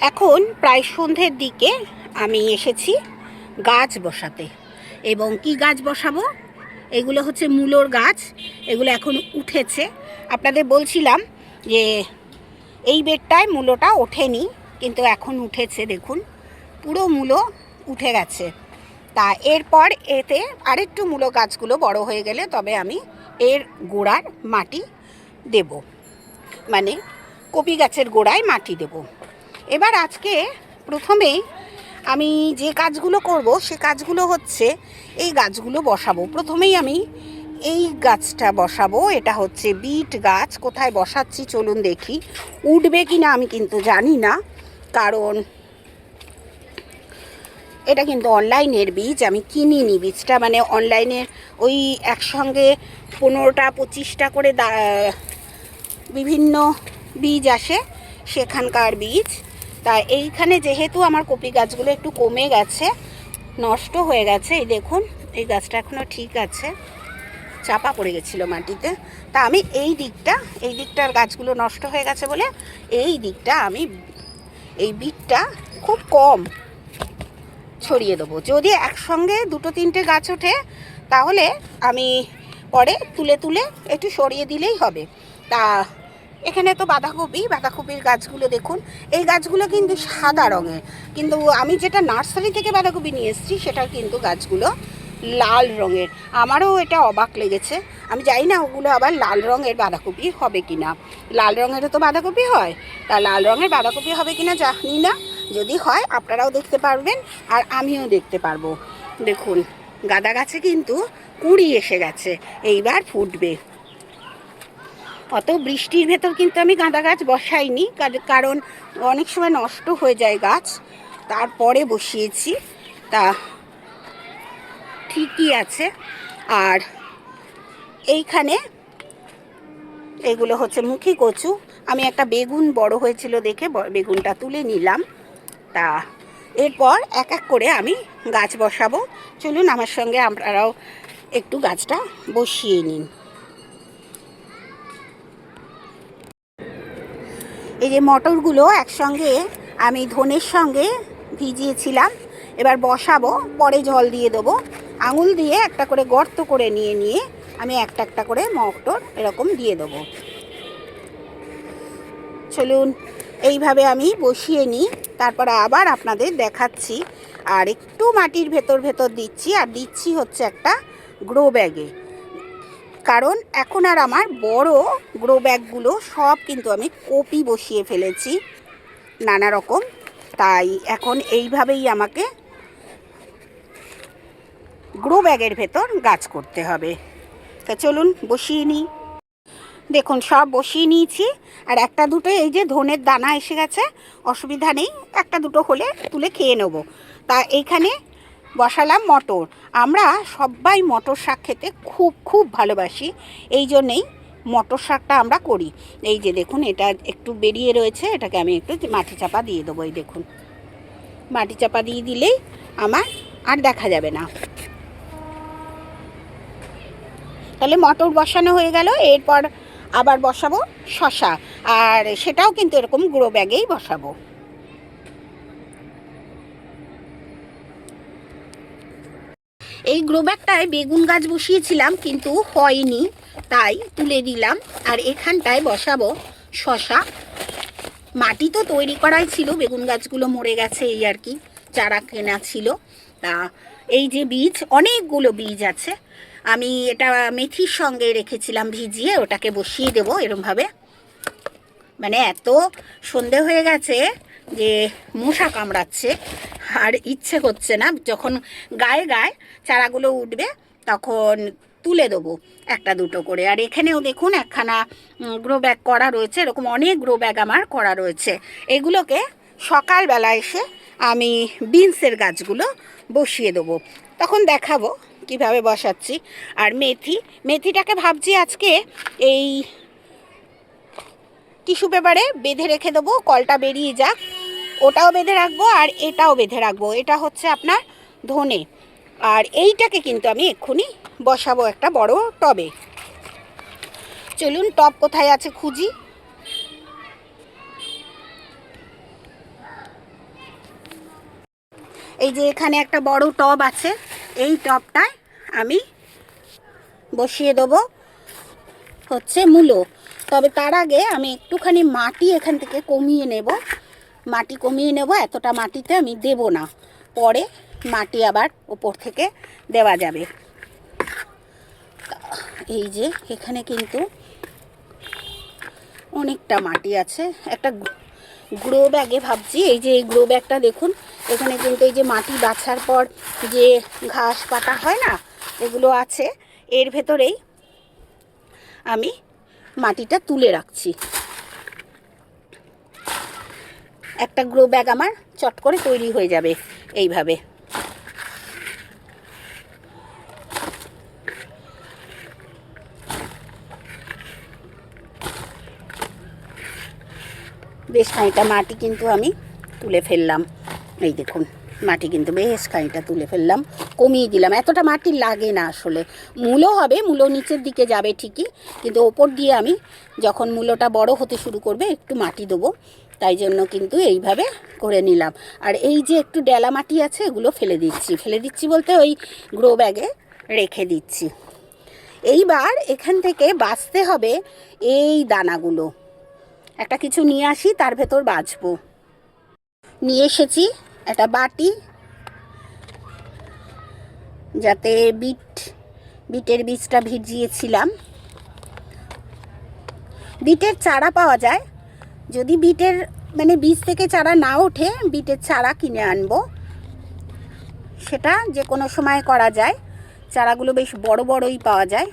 এখন প্রায় সন্ধ্যের দিকে আমি এসেছি গাছ বসাতে। এবং কি গাছ বসাবো? এগুলো হচ্ছে মূলোর গাছ। এগুলো এখন উঠেছে। আপনাদের বলছিলাম যে এই বেডটায় মূলোটা ওঠেনি, কিন্তু এখন উঠেছে, দেখুন। পুরো মূলো উঠে গেছে। তা এরপর এতে আরেকটু মূলো গাছগুলো বড় হয়ে গেলে তবে আমি এর গোড়ার মাটি দেব। মানে কপি গাছের গোড়ায় মাটি দেব। এবার আজকে প্রথমেই আমি যে কাজগুলো করব, সে কাজগুলো হচ্ছে এই গাছগুলো বসাবো। প্রথমেই আমি এই গাছটা বসাবো। এটা হচ্ছে বিট গাছ। কোথায় বসাচ্ছি চলুন দেখি। উঠবে কি না আমি কিন্তু জানি না, কারণ এটা কিন্তু অনলাইনের বীজ। আমি কিনিনি বীজটা মানে অনলাইনের ওই একসঙ্গে পনেরোটা, পঁচিশটা করে বিভিন্ন বীজ আসে সেখানকার বীজ। তা এইখানে যেহেতু আমার কপি গাছগুলো একটু কমে গেছে, নষ্ট হয়ে গেছে, এই দেখুন, এই গাছটা এখনও ঠিক আছে, চাপা পড়ে গেছিল মাটিতে। তা আমি এই দিকটা, এই দিকটার গাছগুলো নষ্ট হয়ে গেছে বলে এই দিকটা আমি, এই বিটটা খুব কম ছড়িয়ে দেবো। যদি একসঙ্গে দুটো তিনটে গাছ ওঠে, তাহলে আমি পরে তুলে তুলে একটু সরিয়ে দিলেই হবে। তা এখানে তো বাঁধাকপি, বাঁধাকপির গাছগুলো দেখুন। এই গাছগুলো কিন্তু সাদা রঙের। কিন্তু আমি যেটা নার্সারি থেকে বাঁধাকপি নিয়ে এসেছি, সেটা কিন্তু গাছগুলো লাল রঙের। আমারও এটা অবাক লেগেছে। আমি জানি না ওগুলো আবার লাল রঙের বাঁধাকপি হবে কি না লাল রঙেরও তো বাঁধাকপি হয়। তা লাল রঙের বাঁধাকপি হবে কি না জানি না। যদি হয়, আপনারাও দেখতে পারবেন আর আমিও দেখতে পারব। দেখুন, গাঁদা গাছে কিন্তু কুঁড়ি এসে গেছে। এইবার ফুটবে। অত বৃষ্টির ভেতর কিন্তু আমি গাঁদা গাছ বসাইনি কারণ অনেক সময় নষ্ট হয়ে যায় গাছ, তারপরে বসিয়েছি। তা ঠিকই আছে। আর এইখানে এগুলো হচ্ছে মুখী কচু। আমি একটা বেগুন বড় হয়েছিল দেখে বেগুনটা তুলে নিলাম। তা এরপর এক এক করে আমি গাছ বসাবো। চলুন আমার সঙ্গে আপনারাও একটু গাছটা বসিয়ে নিন। এই যে মটরগুলো একসঙ্গে আমি ধনের সঙ্গে ভিজিয়েছিলাম, এবার বসাবো, পরে জল দিয়ে দেবো। আঙুল দিয়ে একটা করে গর্ত করে নিয়ে নিয়ে আমি একটা একটা করে মটর এরকম দিয়ে দেবো। চলুন, এইভাবে আমি বসিয়ে নিই, তারপরে আবার আপনাদের দেখাচ্ছি। আর একটু মাটির ভেতর ভেতর দিচ্ছি, আর দিচ্ছি হচ্ছে একটা গ্রো ব্যাগে। কারণ এখন আর আমার বড় গ্রো ব্যাগগুলো সব কিন্তু আমি কপি বসিয়ে ফেলেছি নানা রকম। তাই এখন এইভাবেই আমাকে গ্রো ব্যাগের ভেতর গাছ করতে হবে। তা চলুন বসিয়ে নিই। দেখুন, সব বসিয়ে নিয়েছি। আর একটা দুটো এই যে ধনের দানা এসে গেছে, অসুবিধা নেই। একটা দুটো হলে তুলে খেয়ে নেব। তা এইখানে বসালাম মটর। আমরা সবাই মটর শাক খেতে খুব খুব ভালোবাসি। এই জন্যেই মটর শাকটা আমরা করি। এই যে দেখুন, এটা একটু বেরিয়ে রয়েছে। এটাকে আমি একটু মাটি চাপা দিয়ে দেবো, এই দেখুন। মাটি চাপা দিয়ে দিলেই আমার আর দেখা যাবে না। তাহলে মটর বসানো হয়ে গেল। এরপর আবার বসাবো শশা আর সেটাও কিন্তু এরকম গুঁড়ো ব্যাগেই বসাবো। এই গ্রো ব্যাগটায় বেগুন গাছ বসিয়েছিলাম, কিন্তু হয়নি। তাই তুলে দিলাম আর এখানটায় বসাবো শশা। মাটি তো তৈরি করাই ছিল, বেগুন গাছগুলো মরে গেছে এই আর কি, চারা কেনা ছিল। তা এই যে বীজ, অনেকগুলো বীজ আছে। আমি এটা মেথির সঙ্গে রেখেছিলাম ভিজিয়ে, ওটাকে বসিয়ে দেবো এরমভাবে। মানে এত সন্ধে হয়ে গেছে যে মশা কামড়াচ্ছে আর ইচ্ছে করছে না, যখন গায়ে গায়ে চারাগুলো উঠবে তখন তুলে দেবো একটা দুটো করে। আর এখানেও দেখুন একখানা গ্রো ব্যাগ করা রয়েছে, এরকম অনেক গ্রো ব্যাগ আমার করা রয়েছে। এগুলোকে সকালবেলা এসে আমি বিনসের গাছগুলো বসিয়ে দেবো। তখন দেখাবো কীভাবে বসাচ্ছি। আর মেথি, মেথিটাকে ভাবছি আজকে এই টিস্যু পেপারে বেঁধে রেখে দেবো, কলটা বেরিয়ে যাক। ওটাও বেঁধে রাখব আর এটাও বেঁধে রাখব। এটা হচ্ছে আপনার ধনে। আর এইটাকে কিন্তু আমি এক্ষুনি বসাবো একটা বড় টবে। চলুন, টব কোথায় আছে খুঁজি। এই যে এখানে একটা বড় টব আছে, এই টবটায় আমি বসিয়ে দেবো হচ্ছে মূলো। তবে তার আগে আমি একটুখানি মাটি এখান থেকে কমিয়ে নেব। মাটি কমিয়ে নেব, এতটা মাটিতে আমি দেব না। পরে মাটি আবার ওপর থেকে দেওয়া যাবে। এই যে এখানে কিন্তু অনেকটা মাটি আছে। একটা গ্রো ব্যাগে ভাবছি, এই যে এই গ্রো ব্যাগটা দেখুন, এখানে কিন্তু এই যে মাটি বাছার পর যে ঘাস পাতা হয় না, এগুলো আছে। এর ভেতরেই আমি মাটিটা তুলে রাখছি। একটা গ্রো ব্যাগ আমার চট করে তৈরি হয়ে যাবে এইভাবে। বেশ খানিকটা মাটি কিন্তু আমি তুলে ফেললাম। এই দেখুন, মাটি কিন্তু বেশ খানিকটা তুলে ফেললাম, কমিয়ে দিলাম। এতটা মাটি লাগে না আসলে। মূলো হবে মূলো নিচের দিকে যাবে ঠিকই, কিন্তু ওপর দিয়ে আমি যখন মূলোটা বড় হতে শুরু করবে, একটু মাটি দেবো। তাই জন্য কিন্তু এইভাবে করে নিলাম। আর এই যে একটু ডেলা মাটি আছে, এগুলো ফেলে দিচ্ছি। ফেলে দিচ্ছি বলতে ওই গ্রো ব্যাগে রেখে দিচ্ছি। এইবার এখান থেকে বাঁচতে হবে এই দানাগুলো। একটা কিছু নিয়ে আসি, তার ভেতর বাছবো নিয়ে এসেছি একটা বাটি, যাতে বিট, বিটের বীজটা ভিজিয়েছিলাম। বিটের চারা পাওয়া যায়। যদি বিটের মানে বীজ থেকে চারা না ওঠে, বিটের চারা কিনে আনব। সেটা যে কোনো সময় করা যায়। চারাগুলো বেশ বড় বড়ই পাওয়া যায়।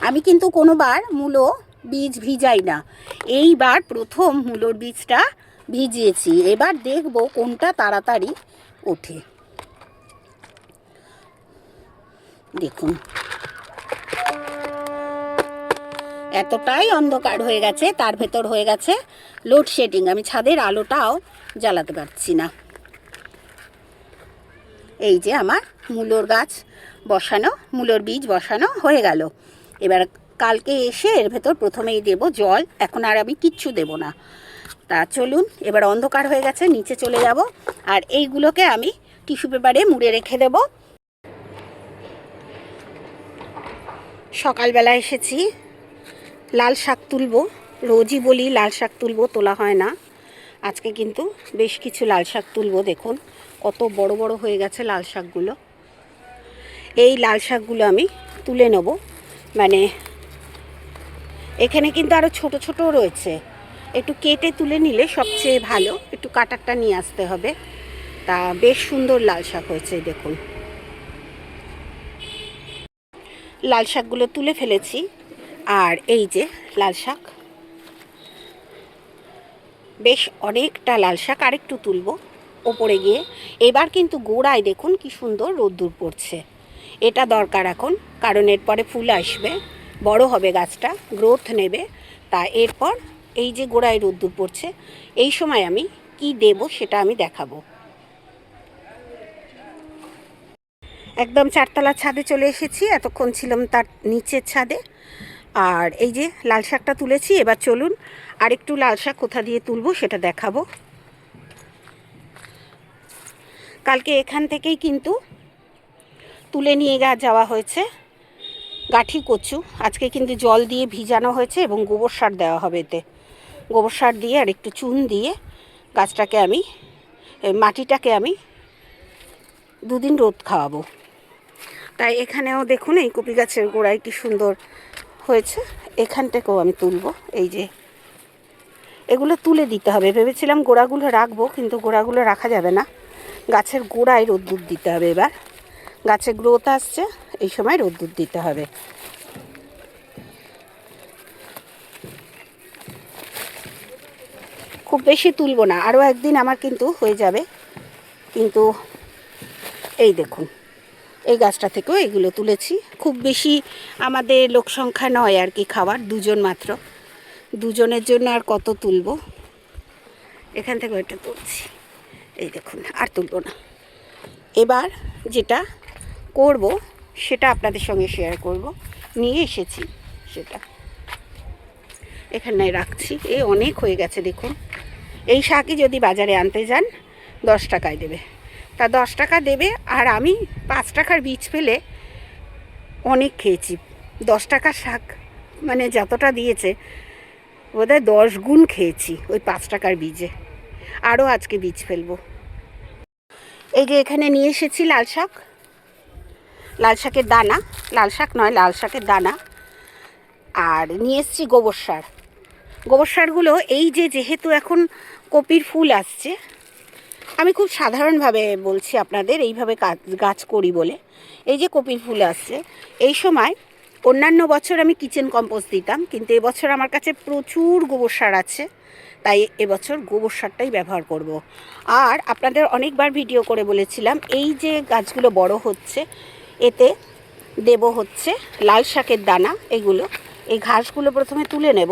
আমি কিন্তু কোনোবার মূলো বীজ ভিজাই না। এইবার প্রথম মূলোর বীজটা ভিজিয়েছি। এবার দেখব কোনটা তাড়াতাড়ি ওঠে। দেখুন। এতটাই অন্ধকার হয়ে গেছে, তার ভেতর হয়ে গেছে লোডশেডিং আমি ছাদের আলোটাও জ্বালাতে পারছি না। এই যে আমার মূলোর গাছ বসানো, মূলোর বীজ বসানো হয়ে গেল। এবার কালকে এসে এর ভেতর প্রথমেই দেব জল, এখন আর আমি কিচ্ছু দেব না। তা চলুন, এবার অন্ধকার হয়ে গেছে, নিচে চলে যাব, আর এইগুলোকে আমি টিস্যু পেপারে মুড়ে রেখে দেব। সকালবেলা এসেছি লাল শাক তুলবো। রোজই বলি লাল শাক তুলবো, তোলা হয় না। আজকে কিন্তু বেশ কিছু লাল শাক তুলবো, দেখুন। কত বড় বড় হয়ে গেছে লাল শাকগুলো। এই লাল শাকগুলো আমি তুলে নেব। মানে এখানে কিন্তু আরও ছোট ছোট রয়েছে। একটু কেটে তুলে নিলে সবচেয়ে ভালো। একটু কাটারটা নিয়ে আসতে হবে। তা বেশ সুন্দর লাল শাক হয়েছে, দেখুন। লাল শাকগুলো তুলে ফেলেছি। আর এই যে লাল শাক। বেশ অনেকটা লাল শাক আরেকটু তুলবো ওপরে গিয়ে। এবার কিন্তু গোড়ায় দেখুন কি সুন্দর রোদ্দুর পড়ছে। এটা দরকার এখন, কারণ এরপরে ফুল আসবে, বড় হবে গাছটা গ্রোথ নেবে। তা এরপর এই যে গোড়ায় রোদ্দুর পড়ছে, এই সময় আমি কি দেব সেটা আমি দেখাবো। একদম চারতলার ছাদে চলে এসেছি, এতক্ষণ ছিলাম তার নিচের ছাদে। আর এই যে লাল শাকটা তুলেছি, এবার চলুন আরেকটু লাল শাক কোথা দিয়ে তুলবো সেটা দেখাবো। কালকে এখান থেকেই কিন্তু তুলে নিয়ে যাওয়া হয়েছে গাঠি কচু। আজকে কিন্তু জল দিয়ে ভিজানো হয়েছে এবং গোবর সার দেওয়া হবে এতে। গোবর সার দিয়ে আর একটু চুন দিয়ে গাছটাকে আমি মাটিটাকে আমি দুদিন রোদ খাওয়াবো। তাই এখানেও দেখুন এই কপি গাছের গোড়ায় কি সুন্দর হয়েছে এখান থেকেও আমি তুলব। এই যে, এগুলো তুলে দিতে হবে। ভেবেছিলাম গোড়াগুলো রাখব, কিন্তু গোড়াগুলো রাখা যাবে না। গাছের গোড়ায় রোদ্দুর দিতে হবে এবার। গাছে গ্রোথ আসছে, এই সময় রোদ্দুর দিতে হবে। খুব বেশি তুলবো না, আরও একদিন আমার কিন্তু হয়ে যাবে। কিন্তু এই দেখুন। এই গাছটা থেকেও এগুলো তুলেছি। খুব বেশি আমাদের লোক সংখ্যা নয় আর কি খাবার দুজন মাত্র। দুজনের জন্য আর কত তুলব? এখান থেকে ওইটা তুলছি। এই দেখুন, আর তুলবো না। এবার যেটা করব, সেটা আপনাদের সঙ্গে শেয়ার করব। নিয়ে এসেছি সেটা। এখানে রাখছি। এ অনেক হয়ে গেছে, দেখুন। এই শাকই যদি বাজারে আনতে যান, দশ টাকায় দেবে। তা দশ টাকা দেবে আর আমি পাঁচ টাকার বীজ পেলে অনেক খেয়েছি। দশ টাকার শাক মানে যতটা দিয়েছে, বোধহয় দশ গুণ খেয়েছি ওই পাঁচ টাকার বীজে। আরও আজকে বীজ ফেলব। এই যে এখানে নিয়ে এসেছি লাল শাক। লাল শাকের দানা, লাল শাক নয়, লাল শাকের দানা। আর নিয়ে এসেছি গোবর সার। গোবর সারগুলো এই যে যেহেতু এখন কপির ফুল আসছে আমি খুব সাধারণভাবে বলছি আপনাদের, এইভাবে কাজ, গাছ করি বলে এই যে কপির ফুল আসছে, এই সময় অন্যান্য বছর আমি কিচেন কম্পোস্ট দিতাম, কিন্তু এবছর আমার কাছে প্রচুর গোবর সার আছে, তাই এবছর গোবর সারটাই ব্যবহার করব। আর আপনাদের অনেকবার ভিডিও করে বলেছিলাম, এই যে গাছগুলো বড় হচ্ছে, এতে দেব হচ্ছে লাল শাকের দানা, এগুলো এই ঘাসগুলো প্রথমে তুলে নেব,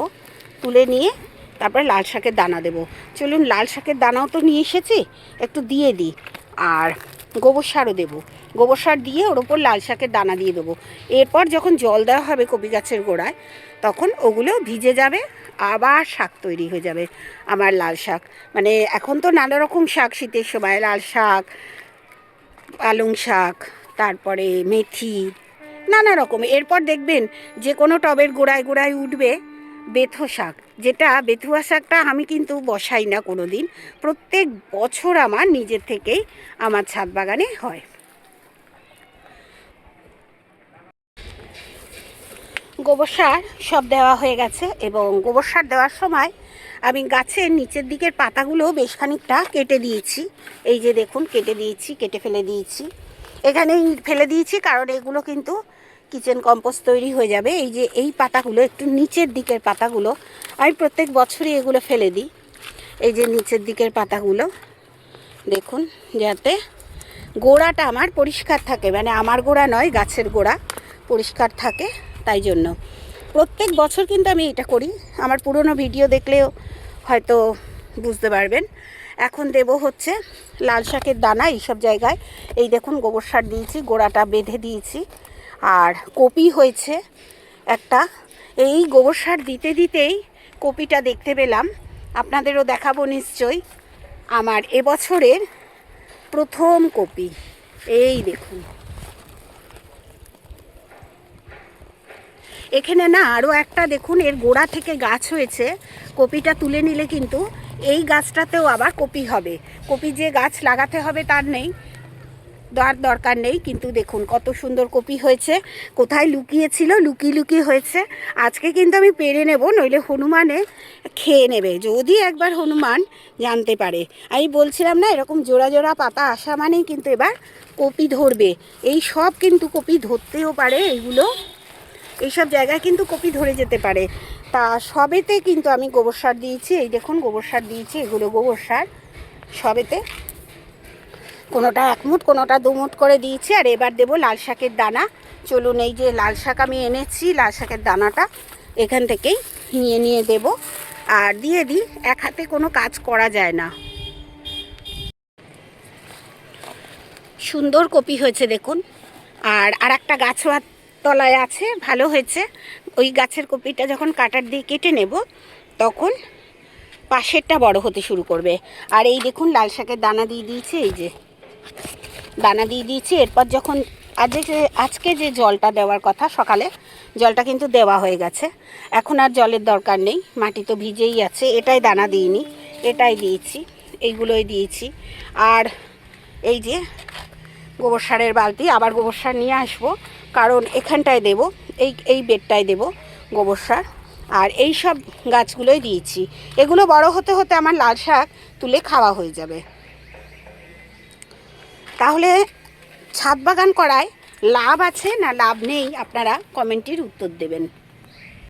তুলে নিয়ে তারপরে লাল শাকের দানা দেব। চলুন, লাল শাকের দানাও তো নিয়ে এসেছি, একটু দিয়ে দিই। আর গোবর সারও দেবো। গোবর সার দিয়ে ওর ওপর লাল শাকের দানা দিয়ে দেবো। এরপর যখন জল দেওয়া হবে কপি গাছের গোড়ায়, তখন ওগুলো ভিজে যাবে, আবার শাক তৈরি হয়ে যাবে আমার লাল শাক। মানে এখন তো নানা রকম শাক শীতের সময়, লাল শাক, পালং শাক, তারপরে মেথি, নানা রকম। এরপর দেখবেন যে কোনো টবের গোড়ায় গোড়ায় উঠবে বেথো শাক। যেটা বেথুয়া শাকটা আমি কিন্তু বসাই না কোনো দিন প্রত্যেক বছর আমার নিজের থেকেই আমার ছাদ বাগানে হয়। গোবর সার সব দেওয়া হয়ে গেছে এবং গোবর সার দেওয়ার সময় আমি গাছের নিচের দিকের পাতাগুলো বেশ খানিকটা কেটে দিয়েছি। এই যে দেখুন, কেটে দিয়েছি, কেটে ফেলে দিয়েছি। এখানেই ফেলে দিয়েছি কারণ এগুলো কিন্তু কিচেন কম্পোস্ট তৈরি হয়ে যাবে। এই যে এই পাতাগুলো, একটু নিচের দিকের পাতাগুলো, আমি প্রত্যেক বছরই এগুলো ফেলে দিই। এই যে নিচের দিকের পাতাগুলো, দেখুন, যাতে গোড়াটা আমার পরিষ্কার থাকে। মানে আমার গোড়া নয়, গাছের গোড়া পরিষ্কার থাকে তাই জন্য। প্রত্যেক বছর কিন্তু আমি এটা করি। আমার পুরনো ভিডিও দেখলেও হয়তো বুঝতে পারবেন। এখন দেব হচ্ছে লাল শাকের দানা এইসব জায়গায়। এই দেখুন, গোবর সার দিয়েছি, গোড়াটা বেঁধে দিয়েছি। আর কপি হয়েছে একটা। এই গোবর সার দিতে দিতেই কপিটা দেখতে পেলাম। আপনাদেরও দেখাবো নিশ্চয়ই। আমার এবছরের প্রথম কপি। এই দেখুন। এখানে না আরও একটা দেখুন, এর গোড়া থেকে গাছ হয়েছে। কপিটা তুলে নিলে কিন্তু এই গাছটাতেও আবার কপি হবে। কপি যে গাছ লাগাতে হবে তার নেই। দেওয়ার দরকার নেই, কিন্তু দেখুন কত সুন্দর কপি হয়েছে, কোথায় লুকিয়েছিল, লুকিয়ে লুকিয়ে হয়েছে। আজকে কিন্তু আমি পেরে নেব, নইলে হনুমানে খেয়ে নেবে, যদি একবার হনুমান জানতে পারে। আমি বলছিলাম না, এরকম জোড়া জোড়া পাতা আসা মানেই কিন্তু এবার কপি ধরবে। এই সব কিন্তু কপি ধরতেও পারে এইগুলো এইসব জায়গায় কিন্তু কপি ধরে যেতে পারে। তা সবেতে কিন্তু আমি গোবর সার দিয়েছি, এই দেখুন গোবর সার দিয়েছি, এগুলো গোবর সার সবেতে কোনোটা এক মুঠ, কোনোটা দু মুঠ করে দিয়েছি, আর এবার দেবো লাল শাকের দানা। চলুন এই যে লাল শাক আমি এনেছি, লাল শাকের দানাটা এখান থেকেই নিয়ে নিয়ে দেব। আর দিয়ে দিই, এক হাতে কোনো কাজ করা যায় না। সুন্দর কপি হয়েছে, দেখুন। আর আর একটা গাছও তলায় আছে, ভালো হয়েছে। ওই গাছের কপিটা যখন কাটার দিয়ে কেটে নেব, তখন পাশেরটা বড় হতে শুরু করবে। আর এই দেখুন, লাল শাকের দানা দিয়ে দিয়েছে, এই যে। দানা দিয়ে দিয়েছি। এরপর যখন আজকে আজকে যে জলটা দেওয়ার কথা সকালে, জলটা কিন্তু দেওয়া হয়ে গেছে। এখন আর জলের দরকার নেই। মাটি তো ভিজেই আছে। এটাই দানা দিইনি। এটাই দিয়েছি। এইগুলোই দিয়েছি। আর এই যে গোবর সারের বালতি, আবার গোবর সার নিয়ে আসব। কারণ এখানটায় দেব, এই এই বেডটায় দেব গোবর সার। আর এই সব গাছগুলোই দিয়েছি। এগুলো বড় হতে হতে আমার লাল শাক তুলে খাওয়া হয়ে যাবে। তাহলে ছাদ বাগান করায় লাভ আছে না লাভ নেই? আপনারা কমেন্টের উত্তর দেবেন।